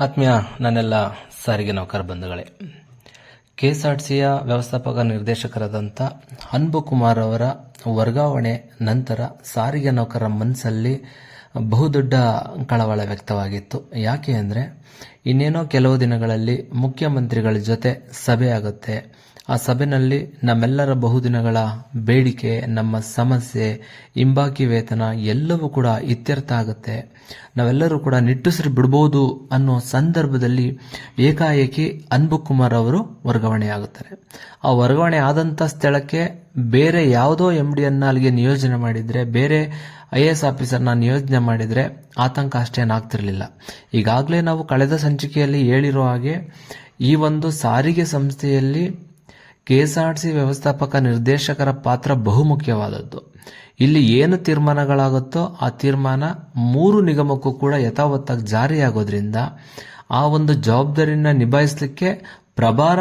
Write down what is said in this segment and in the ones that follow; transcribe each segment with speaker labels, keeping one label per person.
Speaker 1: ಆತ್ಮೀಯ ನನ್ನೆಲ್ಲ ಸಾರಿಗೆ ನೌಕರ ಬಂಧುಗಳೇ ಕೆ ವ್ಯವಸ್ಥಾಪಕ ನಿರ್ದೇಶಕರಾದಂಥ ಅನ್ಬು ಕುಮಾರ್ ಅವರ ವರ್ಗಾವಣೆ ನಂತರ ಸಾರಿಗೆ ನೌಕರರ ಮನಸ್ಸಲ್ಲಿ ಬಹುದೊಡ್ಡ ಕಳವಳ ವ್ಯಕ್ತವಾಗಿತ್ತು. ಯಾಕೆ ಅಂದರೆ, ಇನ್ನೇನೋ ಕೆಲವು ದಿನಗಳಲ್ಲಿ ಮುಖ್ಯಮಂತ್ರಿಗಳ ಜೊತೆ ಸಭೆ ಆಗುತ್ತೆ. ಆ ಸಭೆಯಲ್ಲಿ ನಮ್ಮೆಲ್ಲರ ಬಹುದಿನಗಳ ಬೇಡಿಕೆ, ನಮ್ಮ ಸಮಸ್ಯೆ, ಹಿಂಬಾಕಿ ವೇತನ ಎಲ್ಲವೂ ಕೂಡ ಇತ್ಯರ್ಥ ಆಗುತ್ತೆ. ನಾವೆಲ್ಲರೂ ಕೂಡ ನಿಟ್ಟುಸಿರು ಬಿಡ್ಬೋದು ಅನ್ನೋ ಸಂದರ್ಭದಲ್ಲಿ ಏಕಾಏಕಿ ಅನ್ಬು ಕುಮಾರ್ ಅವರು ವರ್ಗಾವಣೆ ಆಗುತ್ತಾರೆ. ಆ ವರ್ಗಾವಣೆ ಆದಂಥ ಸ್ಥಳಕ್ಕೆ ಬೇರೆ ಯಾವುದೋ ಎಂ ಡಿಯನ್ನ ಅಲ್ಲಿಗೆ ನಿಯೋಜನೆ ಮಾಡಿದ್ರೆ, ಬೇರೆ ಐ ಎ ಎಸ್ ಆಫೀಸರ್ನ ನಿಯೋಜನೆ ಮಾಡಿದರೆ ಆತಂಕ ಅಷ್ಟೇನಾಗ್ತಿರಲಿಲ್ಲ ಈಗಾಗಲೇ ನಾವು ಕಳೆದ ಸಂಚಿಕೆಯಲ್ಲಿ ಹೇಳಿರೋ ಹಾಗೆ ಈ ಒಂದು ಸಾರಿಗೆ ಸಂಸ್ಥೆಯಲ್ಲಿ ಕೆಎಸ್ಆರ್ಟಿಸಿ ವ್ಯವಸ್ಥಾಪಕ ನಿರ್ದೇಶಕರ ಪಾತ್ರ ಬಹುಮುಖ್ಯವಾದದ್ದು. ಇಲ್ಲಿ ಏನು ತೀರ್ಮಾನಗಳಾಗುತ್ತೋ ಆ ತೀರ್ಮಾನ ಮೂರು ನಿಗಮಕ್ಕೂ ಕೂಡ ಯಥಾವತ್ತಾಗಿ ಜಾರಿಯಾಗೋದ್ರಿಂದ ಆ ಒಂದು ಜವಾಬ್ದಾರಿಯನ್ನು ನಿಭಾಯಿಸಲಿಕ್ಕೆ ಪ್ರಭಾರ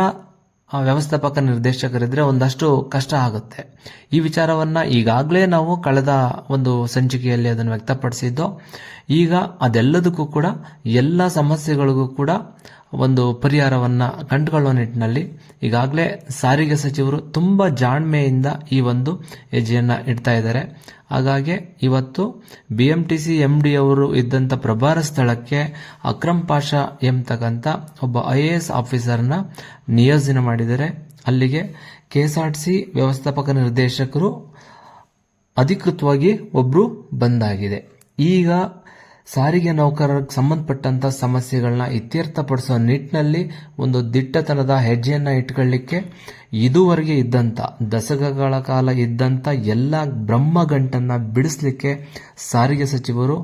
Speaker 1: ವ್ಯವಸ್ಥಾಪಕ ನಿರ್ದೇಶಕರಿದ್ರೆ ಒಂದಷ್ಟು ಕಷ್ಟ ಆಗುತ್ತೆ. ಈ ವಿಚಾರವನ್ನ ಈಗಾಗಲೇ ನಾವು ಕಳೆದ ಒಂದು ಸಂಚಿಕೆಯಲ್ಲಿ ಅದನ್ನು ವ್ಯಕ್ತಪಡಿಸಿದ್ದು, ಈಗ ಅದೆಲ್ಲದಕ್ಕೂ ಕೂಡ, ಎಲ್ಲ ಸಮಸ್ಯೆಗಳಿಗೂ ಕೂಡ ಒಂದು ಪರಿಹಾರವನ್ನ ಕಂಡುಕೊಳ್ಳುವ ನಿಟ್ಟಿನಲ್ಲಿ ಈಗಾಗಲೇ ಸಾರಿಗೆ ಸಚಿವರು ತುಂಬಾ ಜಾಣ್ಮೆಯಿಂದ ಈ ಒಂದು ಹೆಜ್ಜೆಯನ್ನ ಇಡ್ತಾ ಇದ್ದಾರೆ. ಹಾಗಾಗಿ ಇವತ್ತು B M T C M D ಅವರು ಇದ್ದಂಥ ಪ್ರಭಾರ ಸ್ಥಳಕ್ಕೆ ಅಕ್ರಮ್ ಪಾಷ ಎಂಬತಕ್ಕಂಥ ಒಬ್ಬ ಐ ಎ ಎಸ್ ಆಫೀಸರ್ನ ನಿಯೋಜನೆ ಮಾಡಿದರೆ ಅಲ್ಲಿಗೆ ಕೆ ಸಿ ವ್ಯವಸ್ಥಾಪಕ ನಿರ್ದೇಶಕರು ಅಧಿಕೃತವಾಗಿ ಒಬ್ರು ಬಂದಾಗಿದೆ. ಈಗ ಸಾರಿಗೆ ನೌಕರರಿಗೆ ಸಂಬಂಧಪಟ್ಟಂತ ಸಮಸ್ಯೆಗಳನ್ನ ಇತ್ಯರ್ಥಪಡಿಸೋ ನಿಟ್ಟಿನಲ್ಲಿ ಒಂದು ದಿಟ್ಟತನದ ಹೆಜ್ಜೆಯನ್ನ ಇಟ್ಕೊಳ್ಳಿಕ್ಕೆ ಇದುವರೆಗೆ ಇದ್ದಂತ, ದಶಕಗಳ ಕಾಲ ಇದ್ದಂತ ಎಲ್ಲ ಬ್ರಹ್ಮಗಂಟನ್ನ ಬಿಡಿಸ್ಲಿಕ್ಕೆ ಸಾರಿಗೆ ಸಚಿವರು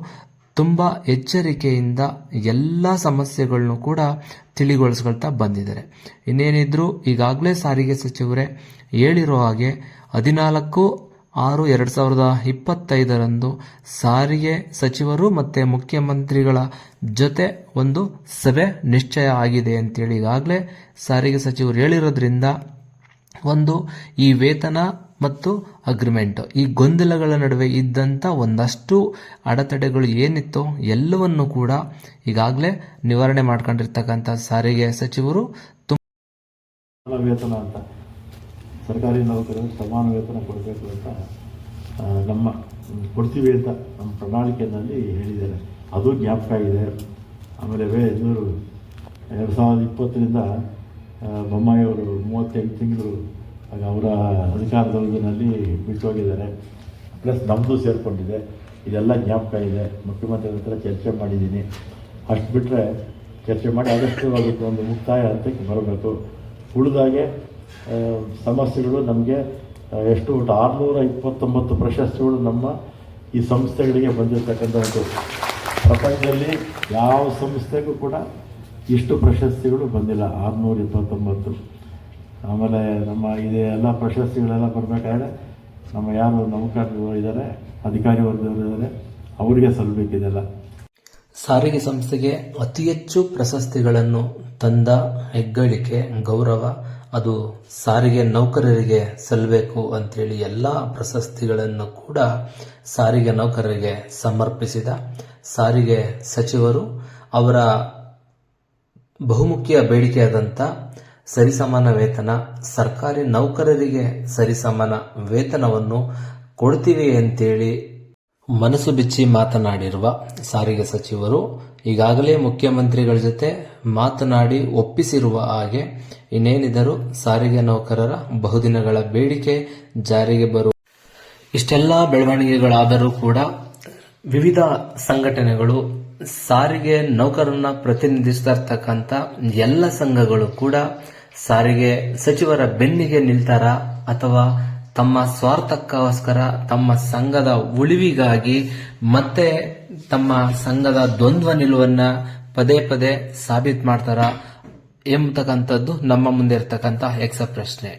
Speaker 1: ತುಂಬಾ ಎಚ್ಚರಿಕೆಯಿಂದ ಎಲ್ಲ ಸಮಸ್ಯೆಗಳನ್ನು ಕೂಡ ತಿಳಿಗೊಳಿಸ್ಕೊಳ್ತಾ ಬಂದಿದ್ದಾರೆ. ಇನ್ನೇನಿದ್ರು ಈಗಾಗಲೇ ಸಾರಿಗೆ ಸಚಿವರೇ ಹೇಳಿರೋ ಹಾಗೆ ಹದಿನಾಲ್ಕು ಆರು ಎರಡು ಸಾವಿರದ ಇಪ್ಪತ್ತೈದರಂದು ಸಾರಿಗೆ ಸಚಿವರು ಮತ್ತು ಮುಖ್ಯಮಂತ್ರಿಗಳ ಜೊತೆ ಒಂದು ಸಭೆ ನಿಶ್ಚಯ ಆಗಿದೆ ಅಂತೇಳಿ ಈಗಾಗಲೇ ಸಾರಿಗೆ ಸಚಿವರು ಹೇಳಿರೋದ್ರಿಂದ ಒಂದು ಈ ವೇತನ ಮತ್ತು ಅಗ್ರಿಮೆಂಟ್, ಈ ಗೊಂದಲಗಳ ನಡುವೆ ಇದ್ದಂಥ ಒಂದಷ್ಟು ಅಡೆತಡೆಗಳು ಏನಿತ್ತು ಎಲ್ಲವನ್ನು ಕೂಡ ಈಗಾಗಲೇ ನಿವಾರಣೆ ಮಾಡ್ಕೊಂಡಿರ್ತಕ್ಕಂಥ ಸಾರಿಗೆ ಸಚಿವರು
Speaker 2: ತುಂಬ ವೇತನ ಅಂತ. ಸರ್ಕಾರಿ ನೌಕರರಿಗೆ ಸಮಾನ ವೇತನ ಕೊಡಬೇಕು ಅಂತ ನಮ್ಮ, ಕೊಡ್ತೀವಿ ಅಂತ ನಮ್ಮ ಪ್ರಣಾಳಿಕೆಯಲ್ಲಿ ಹೇಳಿದ್ದಾರೆ. ಅದು ಜ್ಞಾಪಕ ಇದೆ ಆಮೇಲೆ ವೇ ಇವರು ಎರಡು ಸಾವಿರದ ಇಪ್ಪತ್ತರಿಂದ ಬೊಮ್ಮಾಯಿ ಅವರು ಮೂವತ್ತೆಂಟು ತಿಂಗಳು ಅವರ ಅಧಿಕಾರದೊಳಗಿನಲ್ಲಿ ಬಿಟ್ಟು ಹೋಗಿದ್ದಾರೆ. ಪ್ಲಸ್ ನಮ್ಮದು ಸೇರಿಕೊಂಡಿದೆ. ಇದೆಲ್ಲ ಜ್ಞಾಪಕ ಇದೆ ಮುಖ್ಯಮಂತ್ರಿ ಹತ್ರ ಚರ್ಚೆ ಮಾಡಿದ್ದೀನಿ. ಅಷ್ಟು ಬಿಟ್ಟರೆ ಚರ್ಚೆ ಮಾಡಿ ಆದಷ್ಟು ಒಂದು ಮುಕ್ತಾಯ ಹಂತಕ್ಕೆ ಬರಬೇಕು. ಉಳಿದಾಗೆ ಸಮಸ್ಯೆಗಳು ನಮಗೆ ಎಷ್ಟು ಒಟ್ಟು ಆರುನೂರ ಇಪ್ಪತ್ತೊಂಬತ್ತು ಪ್ರಶಸ್ತಿಗಳು ನಮ್ಮ ಈ ಸಂಸ್ಥೆಗಳಿಗೆ ಬಂದಿರತಕ್ಕಂಥ ಒಂದು ಪ್ರಪಂಚದಲ್ಲಿ ಯಾವ ಸಂಸ್ಥೆಗೂ ಕೂಡ ಇಷ್ಟು ಪ್ರಶಸ್ತಿಗಳು ಬಂದಿಲ್ಲ. ಆರುನೂರ ಇಪ್ಪತ್ತೊಂಬತ್ತು ಆಮೇಲೆ ನಮ್ಮ ಇದೆ ಎಲ್ಲ ಪ್ರಶಸ್ತಿಗಳೆಲ್ಲ ಬರಬೇಕಾದ್ರೆ ನಮ್ಮ ಯಾರು ನೌಕರರು ಇದ್ದಾರೆ, ಅಧಿಕಾರಿ ವರ್ಗದವರು ಇದ್ದಾರೆ, ಅವರಿಗೆ ಸಲ್ಲಬೇಕಿದೆಲ್ಲ
Speaker 1: ಸಾರಿಗೆ ಸಂಸ್ಥೆಗೆ ಅತಿ ಹೆಚ್ಚು ಪ್ರಶಸ್ತಿಗಳನ್ನು ತಂದ ಹೆಗ್ಗಳಿಕೆ, ಗೌರವ ಅದು ಸಾರಿಗೆ ನೌಕರರಿಗೆ ಸಲ್ಲಬೇಕು ಅಂತೇಳಿ ಎಲ್ಲ ಪ್ರಶಸ್ತಿಗಳನ್ನು ಕೂಡ ಸಾರಿಗೆ ನೌಕರರಿಗೆ ಸಮರ್ಪಿಸಿದ ಸಾರಿಗೆ ಸಚಿವರು ಅವರ ಬಹುಮುಖ್ಯ ಬೇಡಿಕೆಯಾದಂಥ ಸರಿಸಮಾನ ವೇತನ, ಸರ್ಕಾರಿ ನೌಕರರಿಗೆ ಸರಿಸಮಾನ ವೇತನವನ್ನು ಕೊಡ್ತೀವಿ ಅಂತೇಳಿ ಮನಸ್ಸು ಬಿಚ್ಚಿ ಮಾತನಾಡಿರುವ ಸಾರಿಗೆ ಸಚಿವರು ಈಗಾಗಲೇ ಮುಖ್ಯಮಂತ್ರಿಗಳ ಜೊತೆ ಮಾತನಾಡಿ ಒಪ್ಪಿಸಿರುವ ಹಾಗೆ ಇನ್ನೇನಿದರೂ ಸಾರಿಗೆ ನೌಕರರ ಬಹುದಿನಗಳ ಬೇಡಿಕೆ ಜಾರಿಗೆ ಬರುವ ಇಷ್ಟೆಲ್ಲ ಬೆಳವಣಿಗೆಗಳಾದರೂ ಕೂಡ ವಿವಿಧ ಸಂಘಟನೆಗಳು ಸಾರಿಗೆ ನೌಕರನ್ನ ಪ್ರತಿನಿಧಿಸ್ತಾ ಎಲ್ಲ ಸಂಘಗಳು ಕೂಡ ಸಾರಿಗೆ ಸಚಿವರ ಬೆನ್ನಿಗೆ ನಿಲ್ತಾರ ಅಥವಾ ತಮ್ಮ ಸ್ವಾರ್ಥಕ್ಕೋಸ್ಕರ ತಮ್ಮ ಸಂಘದ ಉಳಿವಿಗಾಗಿ ಮತ್ತೆ ತಮ್ಮ ಸಂಘದ ದ್ವಂದ್ವ ನಿಲುವನ್ನ ಪದೇ ಪದೇ ಸಾಬೀತು ಮಾಡ್ತಾರ ಎಂಬತಕ್ಕಂಥದ್ದು ನಮ್ಮ ಮುಂದೆ ಇರ್ತಕ್ಕಂಥ ಯಕ್ಷ ಪ್ರಶ್ನೆ